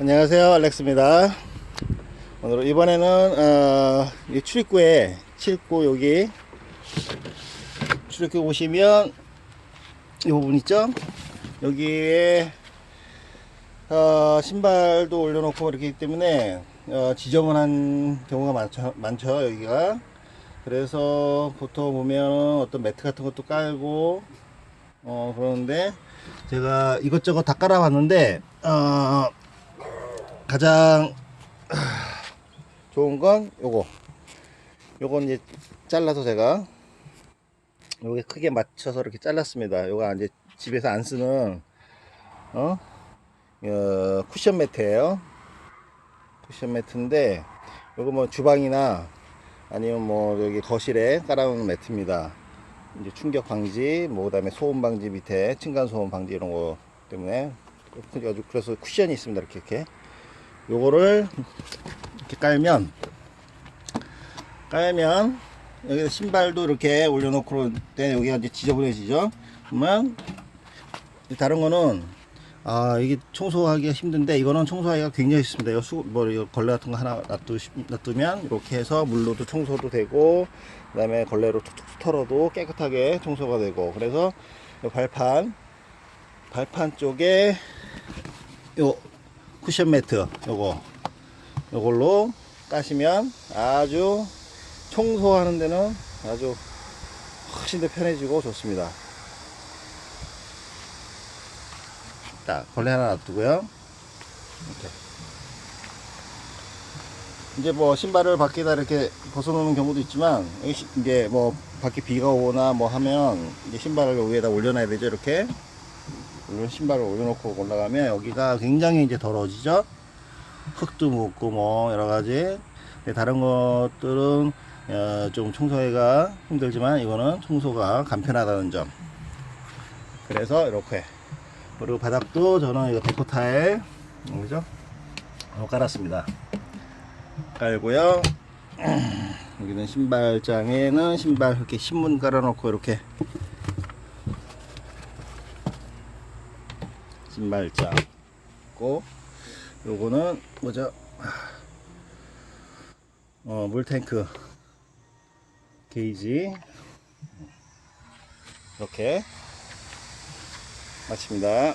안녕하세요 알렉스입니다. 오늘 이번에는 어, 이 출입구에 출입구 여기 출입구 보시면 이 부분 있죠? 여기에 어, 신발도 올려놓고 이렇기 때문에 어, 지저분한 경우가 많죠, 많죠 여기가. 그래서 보통 보면 어떤 매트 같은 것도 깔고 어 그러는데 제가 이것저것 다 깔아봤는데 어 가장 좋은 건 요거. 요건 이제 잘라서 제가 요게 크게 맞춰서 이렇게 잘랐습니다. 요거 이제 집에서 안 쓰는 어, 어 쿠션 매트예요. 쿠션 매트인데 요거 뭐 주방이나 아니면 뭐 여기 거실에 깔아놓은 매트입니다. 이제 충격 방지, 뭐 그다음에 소음 방지 밑에 층간 소음 방지 이런 거 때문에 그래서 쿠션이 있습니다. 이렇게 이렇게 요거를 이렇게 깔면 깔면 여기 신발도 이렇게 올려놓고 때 여기가 이제 지저분해지죠. 그러면 이 다른 거는 아 이게 청소하기가 힘든데 이거는 청소하기가 굉장히 쉽습니다. 이거 수, 뭐 이거 걸레 같은 거 하나 놔두, 놔두면 이렇게 해서 물로도 청소도 되고 그 다음에 걸레로 툭툭 털어도 깨끗하게 청소가 되고 그래서 요 발판 발판 쪽에 요 쿠션 매트 요거 요걸로 까시면 아주 청소하는 데는 아주 훨씬 더 편해지고 좋습니다. 자, 걸레 하나 놔두고요. 이렇게. 이제 뭐 신발을 밖에다 이렇게 벗어놓는 경우도 있지만 이제 뭐 밖에 비가 오거나 뭐 하면 이제 신발을 위에다 올려놔야 되죠 이렇게 이런 신발을 올려놓고 올라가면 여기가 굉장히 이제 더러워지죠 흙도 묻고 뭐 여러 가지 근데 다른 것들은 어, 좀 청소하기가 힘들지만 이거는 청소가 간편하다는 점 그래서 이렇게 그리고 바닥도 저는 이거 데코 타일 그죠? 어, 깔았습니다. 깔고요. 여기는 신발장에는 신발 이렇게 신문 깔아놓고 이렇게 신발장 있고 요거는 뭐죠? 어, 물탱크 게이지 이렇게 마칩니다.